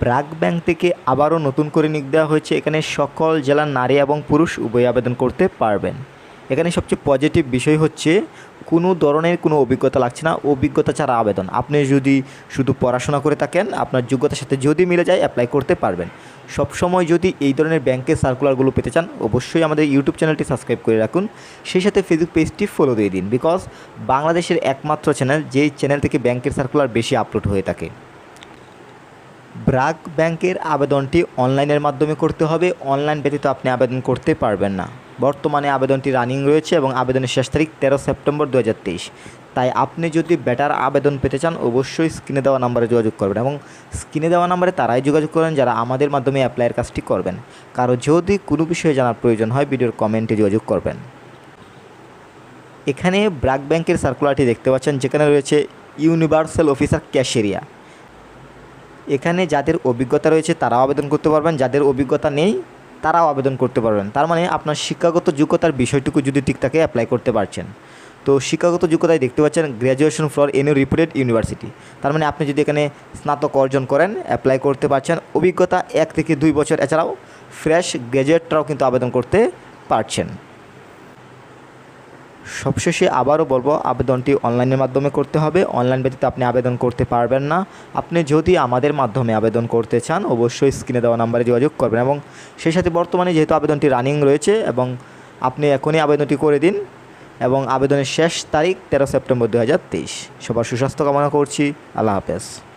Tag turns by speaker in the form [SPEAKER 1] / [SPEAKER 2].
[SPEAKER 1] BRAC bank থেকে আবারও নতুন করে নিয়োগ দেওয়া হয়েছে। এখানে সকল জেলার নারী এবং পুরুষ উভয় আবেদন করতে পারবেন। এখানে সবচেয়ে পজিটিভ বিষয় হচ্ছে, কোনো ধরনের কোনো অভিজ্ঞতা লাগছে না। অভিজ্ঞতা ছাড়া আবেদন। আপনি যদি শুধু পড়াশোনা করে থাকেন, আপনার যোগ্যতার সাথে যদি মিলে যায় অ্যাপ্লাই করতে পারবেন। সবসময় যদি এই ধরনের ব্যাংকের সার্কুলারগুলো পেতে চান, অবশ্যই আমাদের ইউটিউব চ্যানেলটি সাবস্ক্রাইব করে রাখুন। সেই সাথে ফেসবুক পেজটি ফলো দিয়ে দিন। বিকজ বাংলাদেশের একমাত্র চ্যানেল যেই চ্যানেল থেকে ব্যাংকের সার্কুলার বেশি আপলোড হয়ে থাকে। ব্রাক ব্যাংকের আবেদনটি অনলাইনের মাধ্যমে করতে হবে। অনলাইন ব্যতীত আপনি আবেদন করতে পারবেন না। বর্তমানে আবেদনটি রানিং রয়েছে এবং আবেদনের শেষ তারিখ তেরো সেপ্টেম্বর দু হাজার তেইশ। তাই আপনি যদি বেটার আবেদন পেতে চান, অবশ্যই স্ক্রিনে দেওয়া নাম্বারে যোগাযোগ করবেন এবং স্ক্রিনে দেওয়া নাম্বারে তারাই যোগাযোগ করেন যারা আমাদের মাধ্যমে অ্যাপ্লাইয়ের কাজটি করবেন। কারও যদি কোনো বিষয়ে জানার প্রয়োজন হয়, ভিডিওর কমেন্টে যোগাযোগ করবেন। এখানে ব্রাক ব্যাংকের সার্কুলারটি দেখতে পাচ্ছেন, যেখানে রয়েছে ইউনিভার্সাল অফিসার ক্যাশেরিয়া এখানে যাদের অভিজ্ঞতা রয়েছে, তারাও আবেদন করতে পারবেন। যাদের অভিজ্ঞতা নেই, তারাও আবেদন করতে পারবেন। তার মানে আপনার শিক্ষাগত যোগ্যতার বিষয়টুকু যদি ঠিক থাকে অ্যাপ্লাই করতে পারছেন। তো শিক্ষাগত যোগ্যতায় দেখতে পাচ্ছেন graduation for any reputed university তার মানে আপনি যদি এখানে স্নাতক অর্জন করেন অ্যাপ্লাই করতে পারছেন, অভিজ্ঞতা এক থেকে দুই বছর এছাড়াও ফ্রেশ গ্র্যাজুয়েটরাও কিন্তু আবেদন করতে পারছেন। সবশেষে আবারও বলব, আবেদনটি অনলাইনের মাধ্যমে করতে হবে। অনলাইন ব্যতীত আপনি আবেদন করতে পারবেন না। আপনি যদি আমাদের মাধ্যমে আবেদন করতে চান, অবশ্যই স্ক্রিনে দেওয়া নাম্বারে যোগাযোগ করবেন এবং সেই সাথে বর্তমানে যেহেতু আবেদনটি রানিং রয়েছে এবং আপনি এখনই আবেদনটি করে দিন এবং আবেদনের শেষ তারিখ তেরো সেপ্টেম্বর দু হাজার তেইশ। সবার সুস্বাস্থ্য কামনা করছি। আল্লাহ হাফেজ।